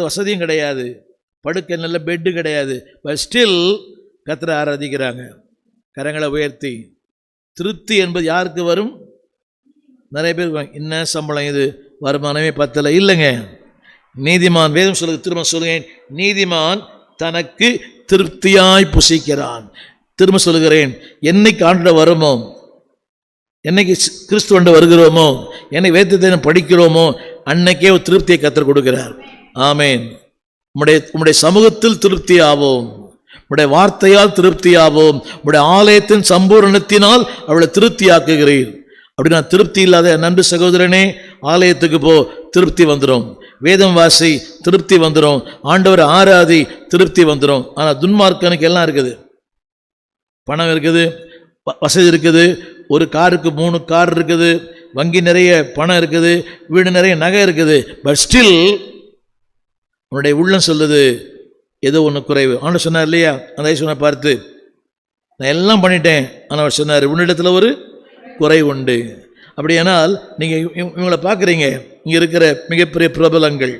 வசதியும் கிடையாது. படுக்க நல்ல பெட்டு கிடையாது. பட் ஸ்டில் கத்திர ஆராதிக்கிறாங்க. கரங்களை உயர்த்தி. திருப்தி என்பது யாருக்கு வரும்? நிறைய பேர் என்ன சம்பளம் இது? வருமானமே பத்தலை. இல்லைங்க. நீதிமான் வேதம் சொல்லுங்க திரும்ப சொல்லுங்க நீதிமான் தனக்கு திருப்தியாய் புசிக்கிறான். திரும்ப சொல்லுகிறேன். என்னைக்கு ஆண்டு வருமோ? என்னைக்கு கிறிஸ்துவண்டு வருகிறோமோ? என்னை வேதத்தை படிக்கிறோமோ? அன்னைக்கே ஒரு திருப்தியை கத்தர் கொடுக்கிறார். ஆமேன். உம்முடைய உம்முடைய சமூகத்தில் திருப்தி ஆவோம் வார்த்தையால் திருப்தி ஆவோம் உம்முடைய ஆலயத்தின் சம்பூரணத்தினால் அவளை திருப்தி ஆக்குகிறீர் அப்படி நான் திருப்தி இல்லாத நண்பு சகோதரனே ஆலயத்துக்கு போ திருப்தி வந்துடும் வேதம் வாசி திருப்தி வந்துடும் ஆண்டவர் ஆராதி திருப்தி வந்துடும் ஆனால் துன்மார்க்கனுக்கு எல்லாம் இருக்குது. பணம் இருக்குது வசதி இருக்குது. ஒரு காருக்கு மூணு கார் இருக்குது. வங்கி நிறைய பணம் இருக்குது. வீடு நிறைய நகை இருக்குது. பட் ஸ்டில் உன்னுடைய உள்ளம் சொல்லுது ஏதோ ஒன்று குறைவு. ஆனால் சொன்னார் இல்லையா? அந்த ஐஸ்வனை பார்த்து நான் எல்லாம் பண்ணிட்டேன். ஆனால் அவர் சொன்னார் உன்னிடத்தில் ஒரு குறை உண்டு. அப்படியானால் நீங்கள் இவங்களை பார்க்குறீங்க. இங்கே இருக்கிற மிகப்பெரிய பிரபலங்கள்.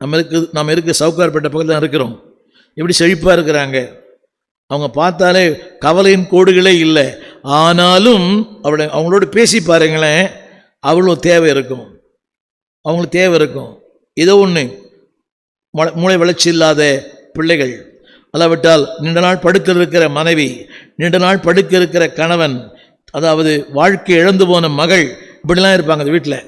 நம்ம இருக்கு நம்ம இருக்க சவுக்கார்பேட்டை பக்கத்தில் தான் இருக்கிறோம். எப்படி செழிப்பாக இருக்கிறாங்க? அவங்க பார்த்தாலே கவலையின் கோடுகளே இல்லை. ஆனாலும் அவளை அவங்களோட பேசி பாருங்களேன் அவ்வளோ தேவை இருக்கும். அவங்களுக்கு தேவை இருக்கும். ஏதோ ஒன்று மூளை வளர்ச்சி இல்லாத பிள்ளைகள். அதாவிட்டால் நீண்ட நாள் படுக்க இருக்கிற மனைவி நீண்ட நாள் படுக்க இருக்கிற கணவன் அதாவது வாழ்க்கை இழந்து போன மகள் இப்படிலாம் இருப்பாங்க அந்த வீட்டில்.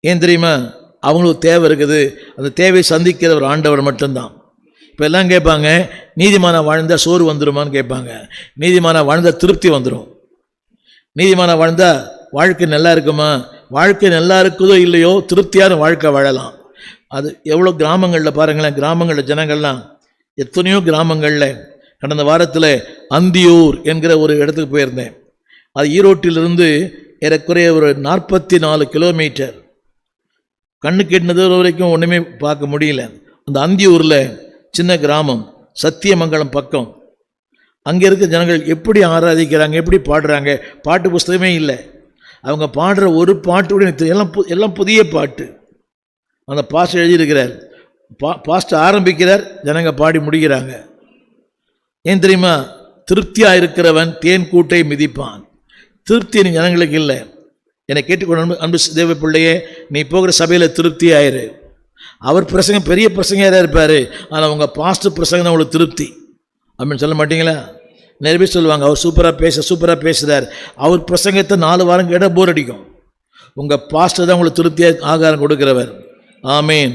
ஏன் தெரியுமா? அவங்களுக்கு தேவை இருக்குது. அந்த தேவையை சந்திக்கிற ஒரு ஆண்டவர் மட்டும்தான். இப்போ எல்லாம் கேட்பாங்க நீதிமான வாழ்ந்தால் சோறு வந்துருமான்னு கேட்பாங்க. நீதிமான வாழ்ந்தால் திருப்தி வந்துடும் நீதிமான வாழ்ந்தால் வாழ்க்கை நல்லா இருக்குமா? வாழ்க்கை நல்லா இருக்குதோ இல்லையோ திருப்தியான வாழ்க்கை வாழலாம். அது எவ்வளோ கிராமங்களில் பாருங்களேன் கிராமங்களில் ஜனங்கள்லாம் எத்தனையோ கிராமங்களில் கடந்த வாரத்தில் அந்தியூர் என்கிற ஒரு இடத்துக்கு போயிருந்தேன். அது ஈரோட்டிலிருந்து ஏறக்குறைய ஒரு நாற்பத்தி நாலு கிலோமீட்டர். கண்ணு கெட்டினது வரைக்கும் ஒன்றுமே பார்க்க முடியல. அந்த அந்தியூரில் சின்ன கிராமம் சத்தியமங்கலம் பக்கம். அங்கே இருக்க ஜனங்கள் எப்படி ஆராதிக்கிறாங்க எப்படி பாடுறாங்க பாட்டு புஸ்தகமே இல்லை. அவங்க பாடுற ஒரு பாட்டு கூட எல்லாம் பு- எல்லாம் புதிய பாட்டு. அந்த பாஸ்டர் எழுதியிருக்கிறார். பா பாஸ்டர் ஆரம்பிக்கிறார் ஜனங்க பாடி முடிக்கிறாங்க. ஏன் தெரியுமா? திருப்தியாக இருக்கிறவன் தேன் கூட்டை மிதிப்பான். திருப்தி நீ ஜனங்களுக்கு இல்லை. என்னை கேட்டுக்கொண்டு அன்பு அன்பு தேவ பிள்ளையே நீ போகிற சபையில் திருப்தி ஆயிரு அவர் பிரசங்கம் பெரிய பிரசங்கம் இருப்பார். ஆனால் உங்கள் பாஸ்டர் பிரசங்கம் தான் உங்களுக்கு திருப்தி. அப்படின்னு சொல்ல மாட்டீங்களா? நிறைய பேர் சொல்லுவாங்க அவர் சூப்பராக பேச சூப்பராக பேசுகிறார் அவர் பிரசங்கத்தை நாலு வாரம் கேட்டால் போர் அடிக்கும். உங்கள் பாஸ்டர் தான் உங்களுக்கு திருப்தியாக ஆகாரம் கொடுக்குறவர். ஆமேன்